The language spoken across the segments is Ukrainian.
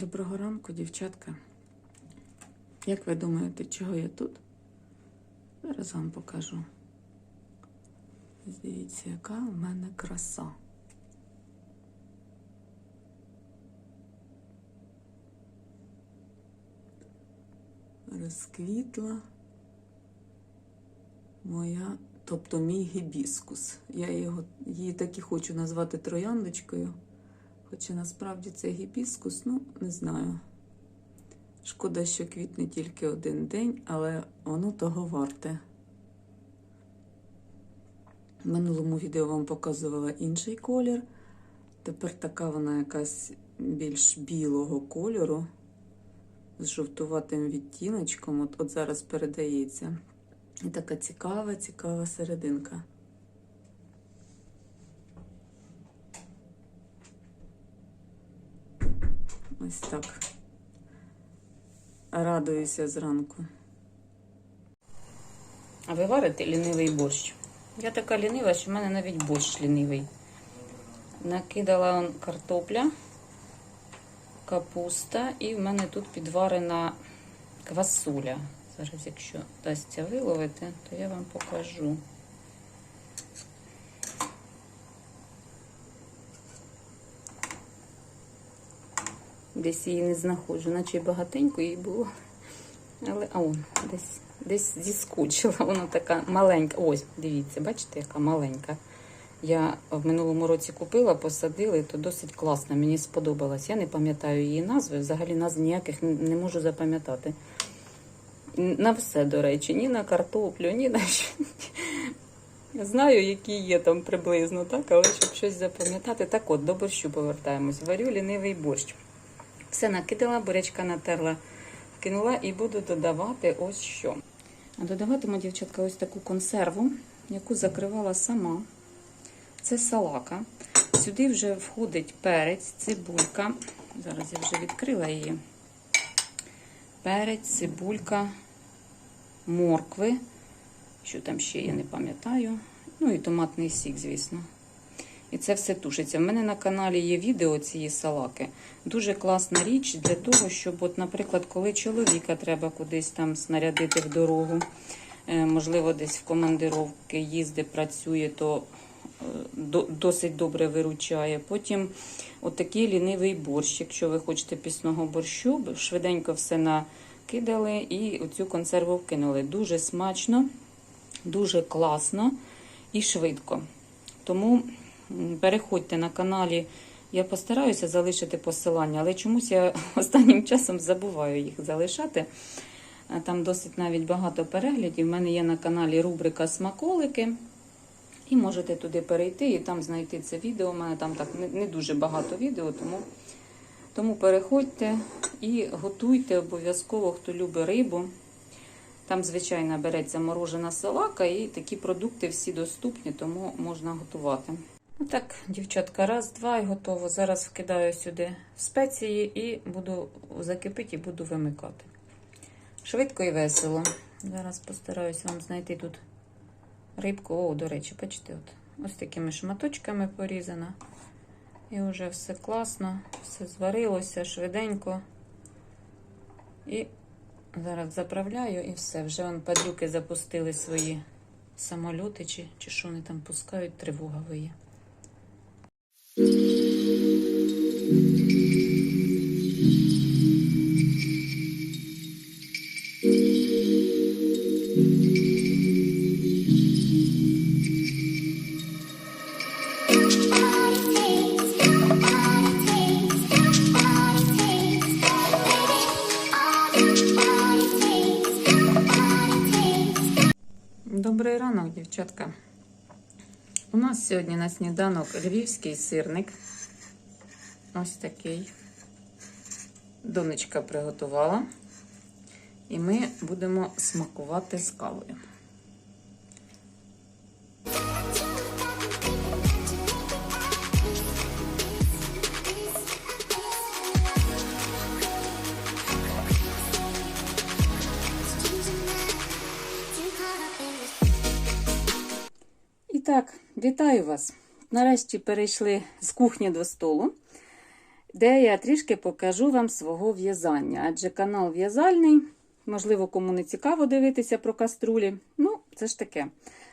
Доброго ранку, дівчатка. Як ви думаєте, чого я тут? Зараз вам покажу. Дивіться, яка у мене краса. Розквітла моя, тобто мій гібіскус. Я його, її так і хочу назвати трояндочкою. Хоча насправді це гібіскус, ну, не знаю. Шкода, що квітне тільки один день, але воно того варте. В минулому відео вам показувала інший колір. Тепер така вона якась більш білого кольору з жовтуватим відтіночком. От, от зараз передається. І така цікава, цікава серединка. Ось так. Радуюся зранку. А ви варите лінивий борщ? Я така лінива, що в мене навіть борщ лінивий. Накидала картопля, капуста, і в мене тут підварена квасоля. Зараз, якщо дасться виловити, то я вам покажу. Десь її не знаходжу, наче багатенько її було. Але а десь десь зіскочила. Вона така маленька. Ось, дивіться, бачите, яка маленька. Я в минулому році купила, посадили, то досить класно, мені сподобалось. Я не пам'ятаю її назви, взагалі назв ніяких не можу запам'ятати. На все, до речі, ні на картоплю, ні на що. Знаю, які є там приблизно, так, але щоб щось запам'ятати. Так от, до борщу повертаємось. Варю лінивий борщ. Все накидала, бурячка натерла, кинула і буду додавати ось що. А додаватиму, дівчатка, ось таку консерву, яку закривала сама. Це салака. Сюди вже входить перець, цибулька. Зараз я вже відкрила її. Перець, цибулька, моркви. Що там ще, я не пам'ятаю. Ну і томатний сік, звісно. І це все тушиться. У мене на каналі є відео цієї салаки. Дуже класна річ для того, щоб, от, наприклад, коли чоловіка треба кудись там снарядити в дорогу, е, можливо, десь в командировки їздить, працює, то е, досить добре виручає. Потім отакий лінивий борщ. Якщо ви хочете пісного борщу, швиденько все накидали і оцю консерву вкинули. Дуже смачно, дуже класно і швидко. Тому переходьте на каналі. Я постараюся залишити посилання, але чомусь я останнім часом забуваю їх залишати. Там досить навіть багато переглядів. У мене є на каналі рубрика Смаколики. І можете туди перейти і там знайти це відео. У мене там так не, дуже багато відео, тому, тому переходьте і готуйте обов'язково, хто любить рибу. Там, звичайно, береться морожена салака, і такі продукти всі доступні, тому можна готувати. Отак, дівчатка, раз, два і готово. Зараз вкидаю сюди спеції і буду закипити і буду вимикати. Швидко і весело. Зараз постараюся вам знайти тут рибку. О, до речі, бачите, от, ось такими шматочками порізана. І вже все класно, все зварилося швиденько. І зараз заправляю і все. Вже вон падлюки запустили свої самольоти, чи, чи що вони там пускають, тривога виє. Добрий ранок, дівчатка. У нас сьогодні на сніданок львівський сирник. Ось такий. Донечка приготувала. І ми будемо смакувати з кавою. І так, вітаю вас. Нарешті перейшли з кухні до столу. де я трішки покажу вам свого в'язання. Адже канал в'язальний, можливо, кому не цікаво дивитися про каструлі. Ну, це ж таке.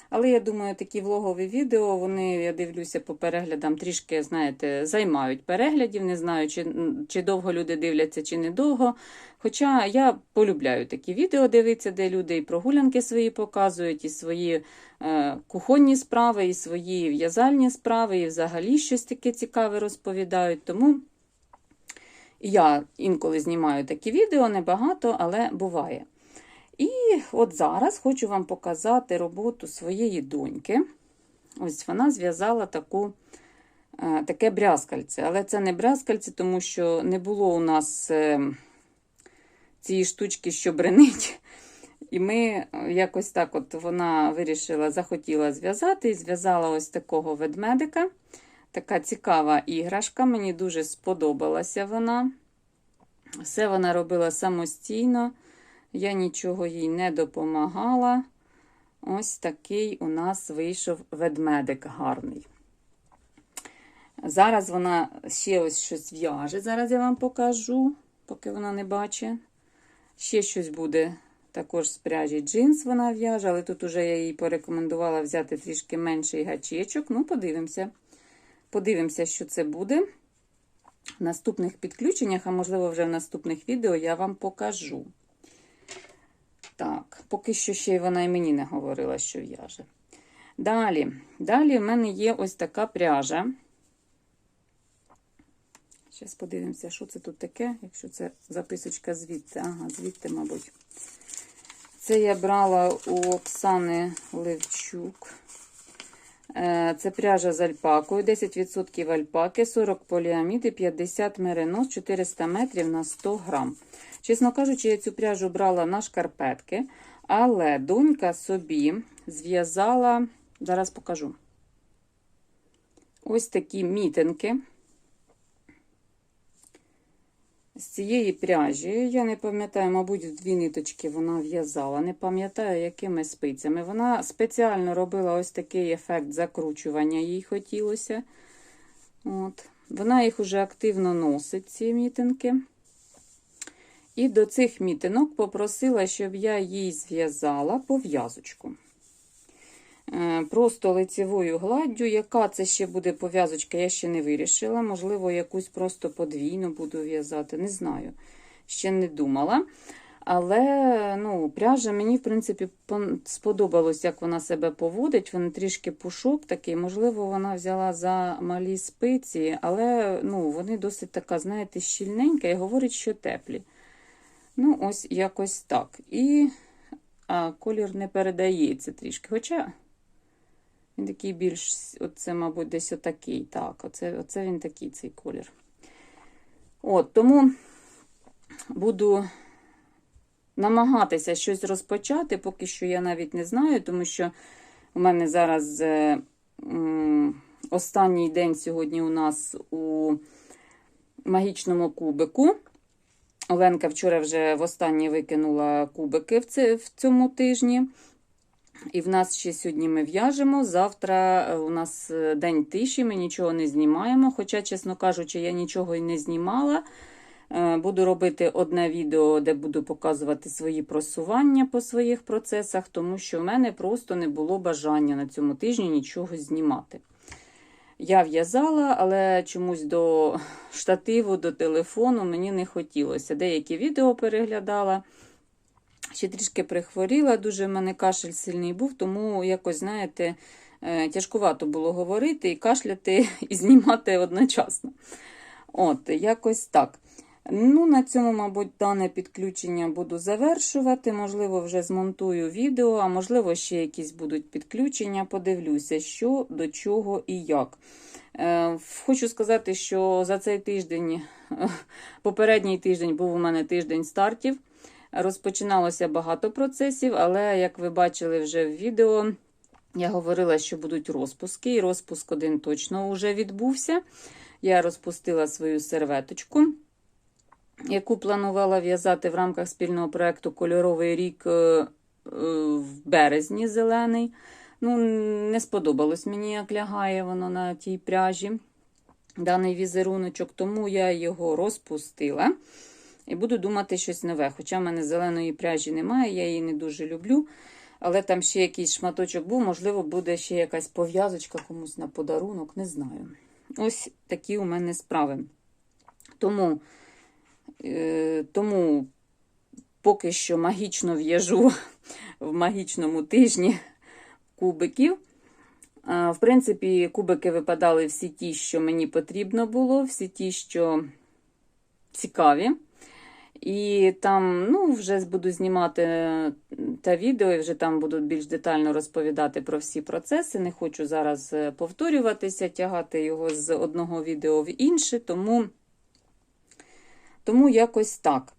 Але я думаю, такі влогові відео, вони, я дивлюся по переглядам, трішки, знаєте, займають переглядів. Не знаю, чи, чи довго люди дивляться, чи не довго. Хоча я полюбляю такі відео дивитися, де люди і прогулянки свої показують, і свої е, кухонні справи, і свої в'язальні справи, і взагалі щось таке цікаве розповідають. Тому я інколи знімаю такі відео, небагато, але буває. І от зараз хочу вам показати роботу своєї доньки. Ось вона зв'язала таку, е, таке брязкальце. Але це не брязкальце, тому що не було у нас е, цієї штучки, що бренить. І ми е, якось так от вона вирішила, захотіла зв'язати і зв'язала ось такого ведмедика. Така цікава іграшка, мені дуже сподобалася вона. Все вона робила самостійно. Я нічого їй не допомагала. Ось такий у нас вийшов ведмедик гарний. Зараз вона ще ось щось в'яже. Зараз я вам покажу, поки вона не бачить. Ще щось буде також з пряжі джинс вона в'яже, але тут уже я їй порекомендувала взяти трішки менший гачечок. Ну, подивимося. Подивимося, що це буде. В наступних підключеннях, а можливо, вже в наступних відео я вам покажу. Так, поки що ще й вона і мені не говорила, що в'яже. Далі, далі в мене є ось така пряжа. Зараз подивимося, що це тут таке, якщо це записочка звідти. Ага, звідти, мабуть. Це я брала у Оксани Левчук. Е, Це пряжа з альпакою, 10% альпаки, 40 поліамід і 50 меринос, 400 метрів на 100 грам. Чесно кажучи, я цю пряжу брала на шкарпетки, але донька собі зв'язала, зараз покажу, ось такі мітинки. З цієї пряжі, я не пам'ятаю, мабуть, дві ниточки вона в'язала. Не пам'ятаю, якими спицями. Вона спеціально робила ось такий ефект закручування, їй хотілося. От. Вона їх уже активно носить, ці мітинки. І до цих мітинок попросила, щоб я їй зв'язала пов'язочку. Е, Просто лицевою гладдю. Яка це ще буде пов'язочка, я ще не вирішила. Можливо, якусь просто подвійну буду в'язати, не знаю. Ще не думала. Але ну, пряжа мені, в принципі, сподобалось, як вона себе поводить. Вона трішки пушок такий. Можливо, вона взяла за малі спиці, але ну, вони досить така, знаєте, щільненька і говорить, що теплі. Ну, ось якось так. І а, колір не передається трішки. Хоча він такий більш, оце, мабуть, десь отакий. Так, оце, оце він такий цей колір. От, тому буду намагатися щось розпочати, поки що я навіть не знаю, тому що у мене зараз е, м, останній день сьогодні у нас у магічному кубику. Оленка вчора вже востаннє викинула кубики в в цьому тижні. І в нас ще сьогодні ми в'яжемо. Завтра е, у нас е, день тиші, ми нічого не знімаємо. Хоча, чесно кажучи, я нічого і не знімала. Е, Буду робити одне відео, де буду показувати свої просування по своїх процесах, тому що в мене просто не було бажання на цьому тижні нічого знімати. Я в'язала, але чомусь до штативу, до телефону мені не хотілося. Деякі відео переглядала. Ще трішки прихворіла, дуже в мене кашель сильний був, тому якось, знаєте, е, тяжкувато було говорити і кашляти, і знімати одночасно. От, якось так. Ну, на цьому, мабуть, дане підключення буду завершувати. Можливо, вже змонтую відео, а можливо, ще якісь будуть підключення. Подивлюся, що, до чого і як. Е, Хочу сказати, що за цей тиждень, попередній тиждень був у мене тиждень стартів. Розпочиналося багато процесів, але, як ви бачили вже в відео, я говорила, що будуть розпуски, і розпуск один точно вже відбувся. Я розпустила свою серветочку, яку планувала в'язати в рамках спільного проєкту Кольоровий рік е, е, в березні зелений. Ну, не сподобалось мені, як лягає воно на тій пряжі. даний візеруночок, тому я його розпустила. І буду думати щось нове. Хоча в мене зеленої пряжі немає, я її не дуже люблю. Але там ще якийсь шматочок був, можливо, буде ще якась пов'язочка комусь на подарунок, не знаю. Ось такі у мене справи. Тому, е, тому поки що магічно в'яжу в магічному тижні кубиків. В принципі, кубики випадали всі ті, що мені потрібно було, всі ті, що цікаві. І там, ну, вже буду знімати те відео, і вже там буду більш детально розповідати про всі процеси. Не хочу зараз е, повторюватися, тягати його з одного відео в інше, тому, тому якось так.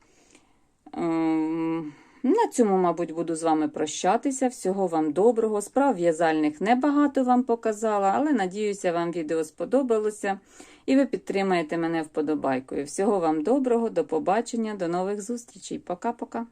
Ем, На цьому, мабуть, буду з вами прощатися. Всього вам доброго. Справ в'язальних небагато вам показала, але надіюся, вам відео сподобалося і ви підтримаєте мене вподобайкою. Всього вам доброго, до побачення, до нових зустрічей. Пока-пока.